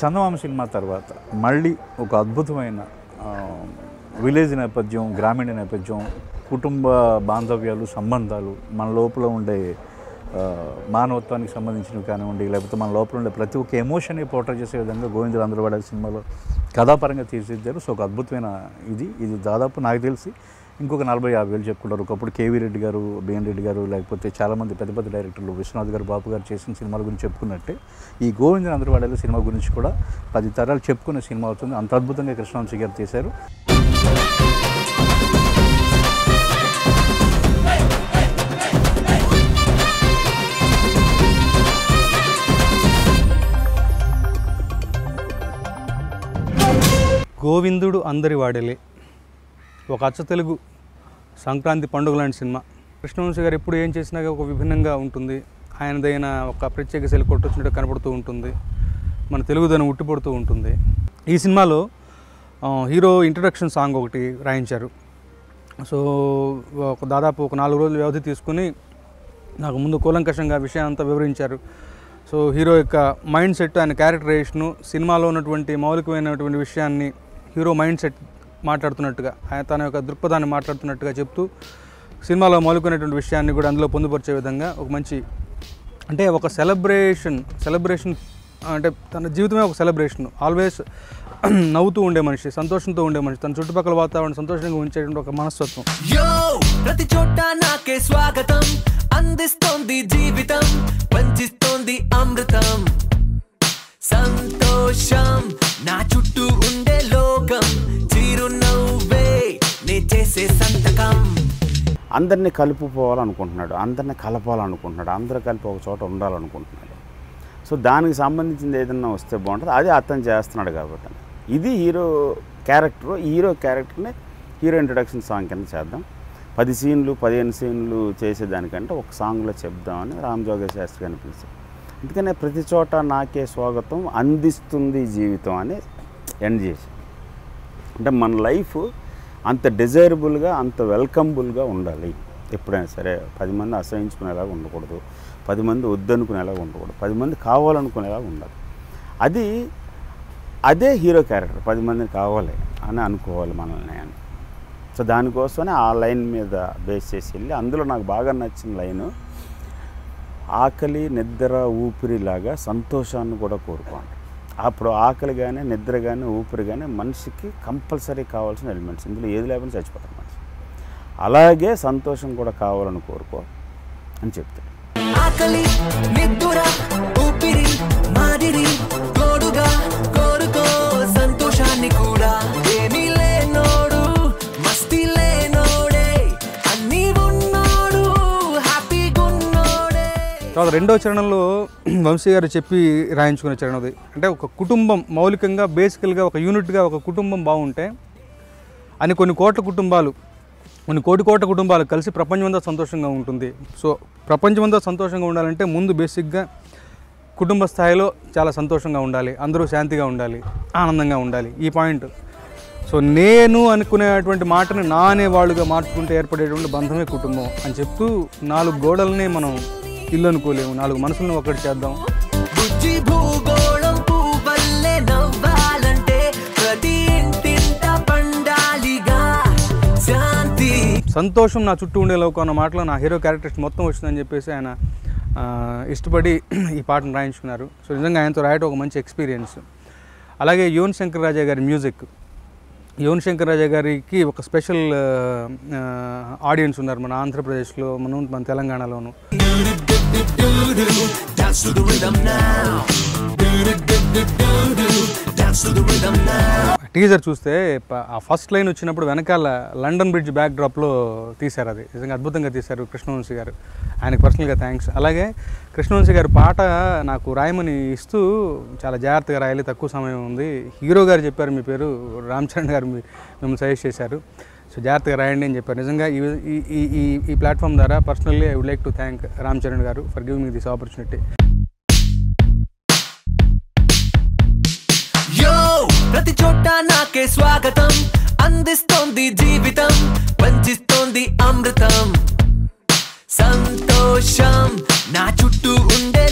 చందమామ cinema తర్వాత మళ్ళీ ఒక అద్భుతమైన విలేజ్ నేపథ్యం గ్రామీణ నేపథ్యం కుటుంబ బాంధవ్యాలు సంబంధాలు మన లోపల ఉండే మానవత్వానికి సంబంధించినవి కానివ్వండి లేకపోతే మన లోపల ఉండే ప్రతి ఒక్క ఎమోషన్ని పోర్ట్రేట్ చేసే విధంగా గోవిందుడు అందరవాడ సినిమాలో కథాపరంగా తీర్చిదిద్దారు. సో ఒక అద్భుతమైన ఇది. ఇది దాదాపు నాకు తెలిసి ఇంకొక నలభై యాభై వేలు చెప్పుకుంటారు. ఒకప్పుడు కేవీ రెడ్డి గారు బిఎన్ రెడ్డి గారు లేకపోతే చాలామంది పెద్ద పెద్ద డైరెక్టర్లు విశ్వనాథ్ గారు బాబు గారు చేసిన సినిమాల గురించి చెప్పుకున్నట్టే ఈ గోవింద్ అందరివాడలో సినిమా గురించి కూడా పది తరాలు చెప్పుకునే సినిమా అవుతుంది. అంత అద్భుతంగా కృష్ణవంశీ గారు తీశారు గోవిందుడు అందరి వాడలే. ఒక అచ్చ తెలుగు సంక్రాంతి పండుగ లాంటి సినిమా. కృష్ణవంశీ గారు ఎప్పుడు ఏం చేసినా ఒక విభిన్నంగా ఉంటుంది. ఆయనదైన ఒక ప్రత్యేక శైలి కొట్టొచ్చినట్టు కనపడుతూ ఉంటుంది. మన తెలుగుదనం ఉట్టిపడుతూ ఉంటుంది. ఈ సినిమాలో హీరో ఇంట్రడక్షన్ సాంగ్ ఒకటి రాయించారు. సో ఒక దాదాపు ఒక నాలుగు రోజులు వ్యవధి తీసుకుని నాకు ముందు కూలంకషంగా విషయం అంతా వివరించారు. సో హీరో యొక్క మైండ్ సెట్ ఆయన క్యారెక్టరైజేషను సినిమాలో ఉన్నటువంటి మౌలికమైనటువంటి విషయాన్ని హీరో మైండ్ సెట్ మాట్లాడుతున్నట్టుగా ఆయన తన యొక్క దృక్పథాన్ని మాట్లాడుతున్నట్టుగా చెప్తూ సినిమాలో మౌలికమైనటువంటి విషయాన్ని కూడా అందులో పొందుపరిచే విధంగా ఒక మంచి అంటే ఒక సెలబ్రేషన్ సెలబ్రేషన్ అంటే తన జీవితమే ఒక సెలబ్రేషన్. ఆల్వేస్ నవ్వుతూ ఉండే మనిషి సంతోషంతో ఉండే మనిషి తన చుట్టుపక్కల వాతావరణం సంతోషంగా ఉంచేటువంటి ఒక మనస్తత్వం. ప్రతి చోట నాకే స్వాగతం అందిస్తోంది జీవితం పంచిస్తోంది అమృతం. అందరినీ కలుపుకోవాలనుకుంటున్నాడు అందరినీ కలపాలనుకుంటున్నాడు అందరూ కలిపి ఒక చోట ఉండాలనుకుంటున్నాడు. సో దానికి సంబంధించింది ఏదైనా వస్తే బాగుంటుంది. అది అతను చేస్తున్నాడు కాబట్టి. ఇది హీరో క్యారెక్టర్ హీరో క్యారెక్టర్ని హీరో ఇంట్రడక్షన్ సాంగ్ కింద చేద్దాం. పది సీన్లు పదిహేను సీన్లు చేసేదానికంటే ఒక సాంగ్లో చెప్దామని రామ్ జోగేశ్ శాస్త్రి గారిని పిలిచాం. అందుకనే ప్రతి చోట నాకే స్వాగతం అందిస్తుంది జీవితం అని ఎండ్ చేసి అంటే మన లైఫ్ అంత డిజైరబుల్గా అంత వెల్కమ్బుల్గా ఉండాలి. ఎప్పుడైనా సరే పది మంది అసహించుకునేలాగా ఉండకూడదు. పది మంది వద్దనుకునేలాగా ఉండకూడదు. పది మంది కావాలనుకునేలాగా ఉండాలి. అది అదే హీరో క్యారెక్టర్ పది మందిని కావాలి అని అనుకోవాలి మనల్ని అని. సో దానికోసమే ఆ లైన్ మీద బేస్ చేసి వెళ్ళి అందులో నాకు బాగా నచ్చిన లైను ఆకలి నిద్ర ఊపిరిలాగా సంతోషాన్ని కూడా కోరుకోండి అప్పుడు ఆకలి కానీ నిద్ర కానీ ఊపిరి కానీ మనిషికి కంపల్సరీ కావాల్సిన ఎలిమెంట్స్. ఇందులో ఏది లేకుండా చచ్చిపోతారు మనిషి. అలాగే సంతోషం కూడా కావాలని కోరుకో అని చెప్తాడు. ఆకలి నిద్ర ఊపిరి మాదిరి. తర్వాత రెండో చరణంలో వంశీ గారు చెప్పి రాయించుకునే చరణం అది. అంటే ఒక కుటుంబం మౌలికంగా బేసికల్గా ఒక యూనిట్గా ఒక కుటుంబం బాగుంటే అని కొన్ని కోట్ల కుటుంబాలు కొన్ని కోటి కోట్ల కుటుంబాలు కలిసి ప్రపంచమంతా సంతోషంగా ఉంటుంది. సో ప్రపంచమంతా సంతోషంగా ఉండాలంటే ముందు బేసిక్గా కుటుంబ స్థాయిలో చాలా సంతోషంగా ఉండాలి. అందరూ శాంతిగా ఉండాలి. ఆనందంగా ఉండాలి. ఈ పాయింట్. సో నేను అనుకునేటువంటి మాటని నా అనేవాళ్ళుగా మార్చుకుంటే ఏర్పడేటువంటి బంధమే కుటుంబం అని చెప్తూ నాలుగు గోడల్ని మనం ఇల్లు అనుకోలేము. నాలుగు మనసులను ఒకటి చేద్దాం. సంతోషం నా చుట్టూ ఉండే లోకం అన్న మాటలో నా హీరో క్యారెక్టర్స్ మొత్తం వచ్చిందని చెప్పేసి ఆయన ఇష్టపడి ఈ పాటను రాయించుకున్నారు. సో నిజంగా ఆయనతో రాయటం ఒక మంచి ఎక్స్పీరియన్స్ అలాగే యువన్ శంకర్ రాజా గారి మ్యూజిక్ యువన్ శంకర్ రాజా గారికి ఒక స్పెషల్ ఆడియన్స్ ఉన్నారు మన ఆంధ్రప్రదేశ్లో మనం మన తెలంగాణలోను. Dance to the rhythm now. Dance to the rhythm now. Teaser చూస్తే ఆ ఫస్ట్ లైన్ వచ్చినప్పుడు వెనకాల లండన్ బ్రిడ్జ్ బ్యాక్ డ్రాప్లో తీశారు అది. నిజంగా అద్భుతంగా తీశారు కృష్ణవంశీ గారు. ఆయనకు పర్సనల్గా థ్యాంక్స్ అలాగే కృష్ణవంశీ గారు పాట నాకు రాయమని ఇస్తూ చాలా జాగ్రత్తగా రాయాలి తక్కువ సమయం ఉంది. హీరో గారు చెప్పారు మీ పేరు రామ్ చరణ్ గారు మిమ్మల్ని సజెస్ట్ చేశారు. సో జాగ్రత్తగా రాయండి అని చెప్పారు. నిజంగా ఈ ఈ- ఈ ప్లాట్ఫామ్ ద్వారా personally I would like to thank Ram Charan garu for giving me this opportunity. యో ప్రతి చోట నాకే స్వాగతం. అందిస్తోంది జీవితం పంచిస్తోంది అమృతం. సంతోషం నా చుట్టూ ఉండే